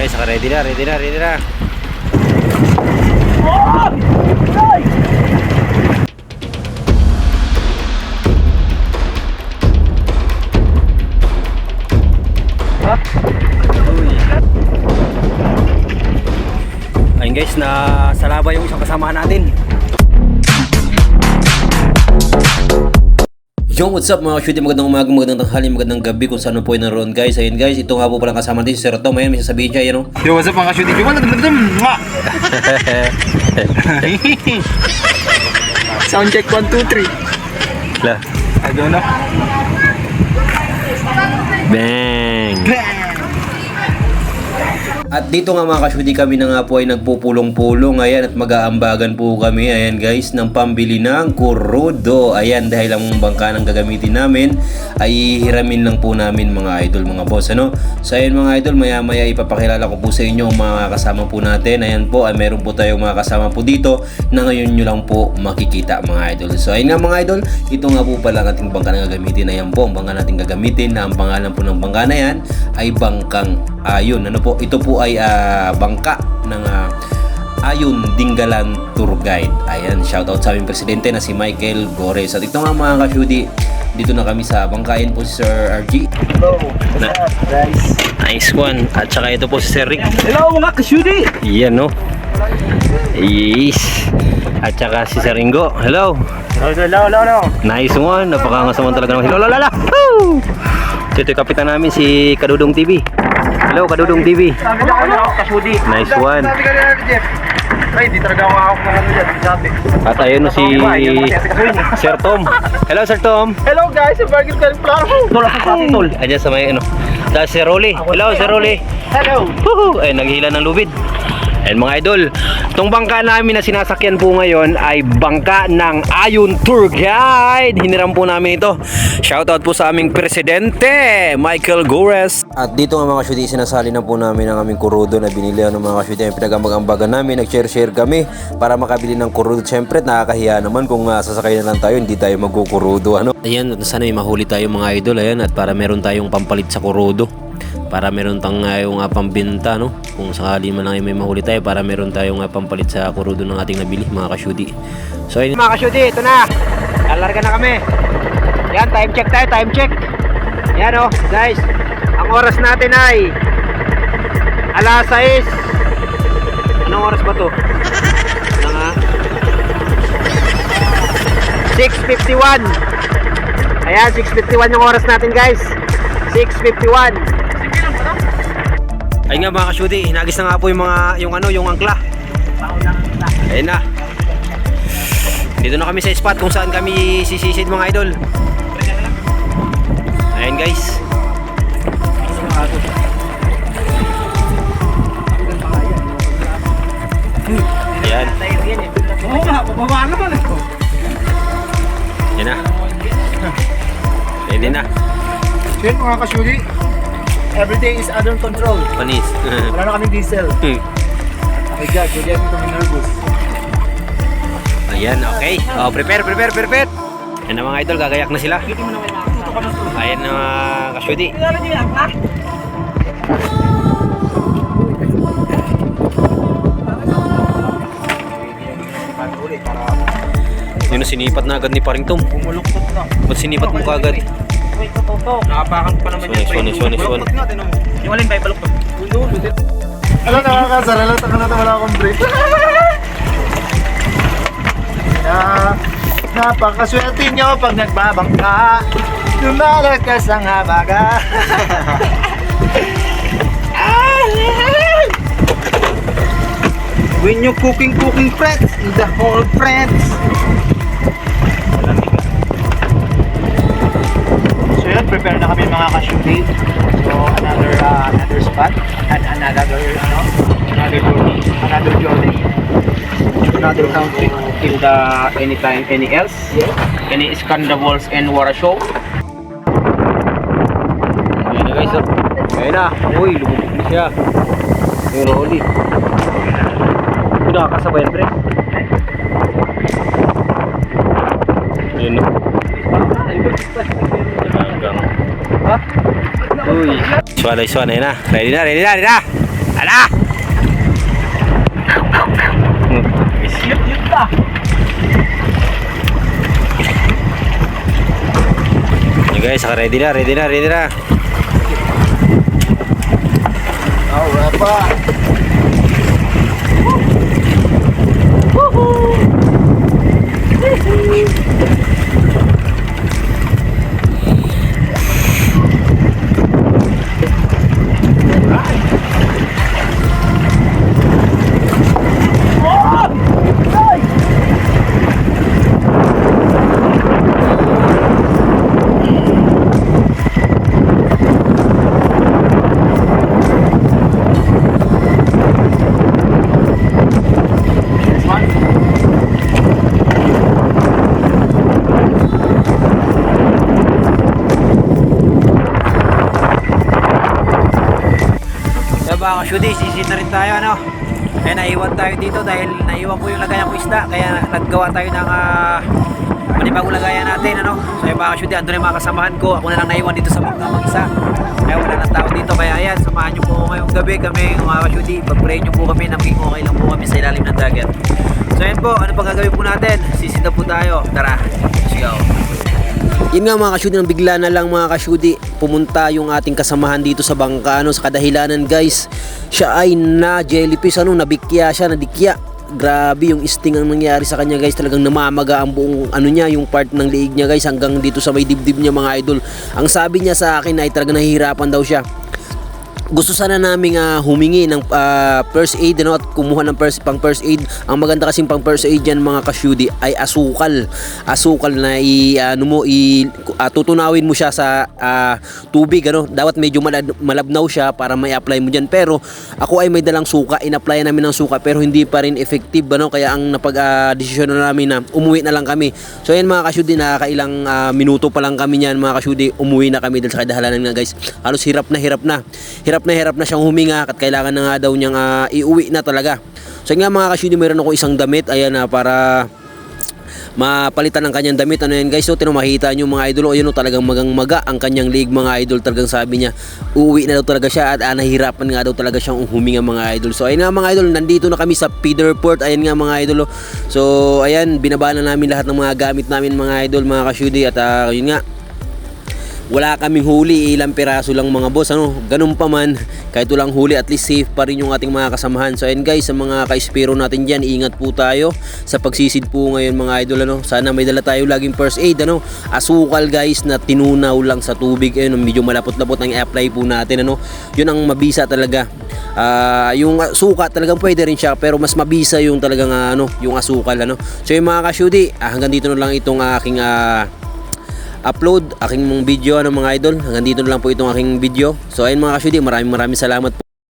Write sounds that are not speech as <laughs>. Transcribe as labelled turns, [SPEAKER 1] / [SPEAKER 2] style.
[SPEAKER 1] guys, saka ready na, ready na, ready na. Ayun guys, na salaba yung isang kasama natin. Yo, what's up mga shooting? Magandang umaga, magandang tanghali, magandang gabi kung saan po ay naroon guys. Ayun guys, ito nga po palang kasama natin si Sir Tom. Ayun, may sasabihin siya, ayun oh.
[SPEAKER 2] Yo, what's up mga ka-shooting? Yo, nagdadam! Mwah! <laughs> Sound check 1, 2, 3.
[SPEAKER 1] Lah.
[SPEAKER 2] I don't know.
[SPEAKER 1] Bang! At dito nga mga kasyudi kami na nga po ay nagpupulong-pulong ayan at mag-aambagan po kami ayan guys ng pambili ng kurudo. Ayan dahil ang bangka ng gagamitin namin ay hiramin lang po namin mga idol mga boss ano? So ayan mga idol maya maya ipapakilala ko po sa inyo ang mga kasama po natin. Ayan po ay meron po tayong mga kasama po dito na ngayon nyo lang po makikita mga idol. So ayun nga mga idol ito nga po pala ang ating bangka na gagamitin. Ayan po ang bangka natin gagamitin na ang pangalan po ng bangka na yan ay bangkang ayon. Ano po? Ito po ay ah, bangka ng ah, Ayon Dinggalan Tour Guide. Ayan, shoutout sa aming presidente na si Michael Gores. At ito nga mga kasyudi, dito na kami sa bangkain po si Sir RG.
[SPEAKER 2] Hello,
[SPEAKER 1] Na-
[SPEAKER 2] what's up guys?
[SPEAKER 1] Nice one. At saka ito po si Sir Rick.
[SPEAKER 2] Hello mga ka-shooting!
[SPEAKER 1] Yan no. Yes. At saka si Sir Ringo. Hello.
[SPEAKER 2] Hello, hello, hello, hello.
[SPEAKER 1] Nice one. Napakangasaman talaga ng hello. Lala. Woo! So, ito yung kapitan namin si Kadudong TV. Hello, Kadudong TV.
[SPEAKER 2] Sabi na ako ka-shooting.
[SPEAKER 1] Nice one.
[SPEAKER 2] Sabi ka na Jeff. Ay, di talaga ako ako ng ano dyan. Sabi.
[SPEAKER 1] At ayun si Sir Tom. Hello Sir Tom.
[SPEAKER 2] Hello guys, I'm Margit Cauliflower. Tol ako sa atin, tol.
[SPEAKER 1] Ayan sa may ano. Dahil si Rolly. Hello Sir Rolly.
[SPEAKER 2] Hello.
[SPEAKER 1] Woohoo! Ay, naghihila ng lubid. Ayan mga idol, itong bangka namin na sinasakyan po ngayon ay bangka ng Ayon Tour Guide. Hiniram po namin ito. Shoutout po sa aming presidente, Michael Gores. At dito nga mga kasyuti, sinasali na po namin ang aming kurudo na binili ng mga kasyuti. Ang pinagambag-ambagan namin, nag-share-share kami para makabili ng kurudo. Siyempre, nakakahiya naman kung uh, sasakay na lang tayo, hindi tayo magkukurudo. Ano? Ayan, sana may mahuli tayo mga idol. Ayan, at para meron tayong pampalit sa kurudo para meron tayong uh, yung uh, pambinta no kung sakali man lang ay may mahuli tayo para meron tayong uh, pampalit sa kurudo ng ating nabili mga kasyudi so ayun
[SPEAKER 2] Mga ka-shooting, ito na. Lalarga na kami. Yan, time check tayo, time check. Yan oh, guys. Ang oras natin ay alas 6. Anong oras ba to? Ano nga? 6.51 Ayan, 6.51 yung oras natin guys 6.51
[SPEAKER 1] ayun nga mga kasyudi hinagis na nga po yung mga yung ano yung angkla. Ayun na. Dito na kami sa spot kung saan kami sisisid mga idol. Ayun guys. Ayan.
[SPEAKER 2] Oo nga, bababa naman ito
[SPEAKER 1] Yan na. Pwede na.
[SPEAKER 2] Yun mga kasyuli Everything is under control
[SPEAKER 1] Panis. <laughs>
[SPEAKER 2] Wala na kaming diesel <laughs> Okay God, you're getting me nervous
[SPEAKER 1] Ayan, okay. Oh, prepare, prepare, prepare. Yan na mga idol, gagayak na sila. Ayan na mga kasyudi. Yun na sinipat na agad ni paring Tom.
[SPEAKER 2] Bumuluktot na
[SPEAKER 1] Ba't sinipat mo kagad?
[SPEAKER 2] Wait, tutok Nakapakan pa naman
[SPEAKER 1] sunis.
[SPEAKER 2] nga, tinan mo Yung alin ba, baluktot? Alam na kakasar, alam na na wala akong break. Na, <laughs> napakaswerte nyo pag nagbabangka. Lumalakas ang habaga <laughs> When you cooking, cooking friends in the whole friends prepare na kami mga ka-shooting. So another uh, another spot and another ano, another journey, another journey another country in the anytime any else. Any Scandinavians and Wara show.
[SPEAKER 1] Ayan na guys, oh. Ayan na. Uy, lumubog na siya. Ito nakakasabay yan, pre. Ayan na. Uy. Swan, swan, ayan na. Ready na, ready na, ready na. Ala!
[SPEAKER 2] Yun, yun pa.
[SPEAKER 1] Hey guys, saka ready na, ready na, ready na.
[SPEAKER 2] Wala pa.
[SPEAKER 1] So mga ka-shudi, sisit na rin tayo ano. Kaya naiwan tayo dito dahil naiwan ko yung lagayan ko isda. Kaya naggawa tayo ng uh, panibagong lagayan natin ano. So yung mga ka-shudi, andun yung mga kasamahan ko. Ako na lang naiwan dito sa bangka mag-isa. Kaya wala nang tao dito. Kaya ayan, samahan nyo po ako ngayong gabi kami mga ka-shudi. Pag-pray nyo po kami na maging okay lang po kami sa ilalim ng dagat. So yan po, ano pang gagawin po natin? Sisit na po tayo. Tara, let's go. Yun nga mga kasyudi, nang bigla na lang mga kasyudi, pumunta yung ating kasamahan dito sa bangka, ano, sa kadahilanan guys, siya ay na jellyfish, ano, nabikya siya, nadikya. Grabe yung sting ang nangyari sa kanya guys, talagang namamaga ang buong ano niya, yung part ng liig niya guys, hanggang dito sa may dibdib niya mga idol. Ang sabi niya sa akin ay talagang nahihirapan daw siya gusto sana naming ah, humingi ng ah, first aid ano, at kumuha ng first, pang first aid. Ang maganda kasing pang first aid yan mga kasyudi ay asukal. Asukal na i, ano mo, i, ah, tutunawin mo siya sa ah, tubig. Ano? Dapat medyo malad, malabnaw siya para may apply mo dyan. Pero ako ay may dalang suka. In-apply namin ng suka pero hindi pa rin effective. Ano? Kaya ang napag-desisyon na namin na umuwi na lang kami. So yan mga kasyudi, nakakailang ah, minuto pa lang kami yan mga kasyudi. Umuwi na kami dahil sa kadahalanan nga guys. Halos hirap na hirap na. Hirap na hirap na siyang huminga at kailangan na nga daw niyang ah, iuwi na talaga. So nga mga kasyudi, mayroon ako isang damit. Ayan na para mapalitan ng kanyang damit. Ano yan guys? So tino makita nyo mga idol. O yun o talagang magang maga ang kanyang leg mga idol. Talagang sabi niya uuwi na daw talaga siya at ah, nahihirapan nga daw talaga siyang huminga mga idol. So ayun nga mga idol. Nandito na kami sa Peterport. Ayan nga mga idol. o. So ayan binaba na namin lahat ng mga gamit namin mga idol mga kasyudi. At yun nga wala kaming huli, ilang piraso lang mga boss, ano, ganun pa man, kahit walang huli, at least safe pa rin yung ating mga kasamahan. So ayun guys, sa mga ka-espiro natin dyan, ingat po tayo sa pagsisid po ngayon mga idol, ano, sana may dala tayo laging first aid, ano, asukal guys na tinunaw lang sa tubig, ayun, medyo malapot-lapot ang i-apply po natin, ano, yun ang mabisa talaga. Ah, yung suka talagang pwede rin siya pero mas mabisa yung talagang ah, ano yung asukal ano. So yung mga kasyudi ah, hanggang dito na lang itong aking ah, upload aking mong video ano mga idol. Hanggang dito na lang po itong aking video. So ayun mga kasyudi maraming maraming salamat po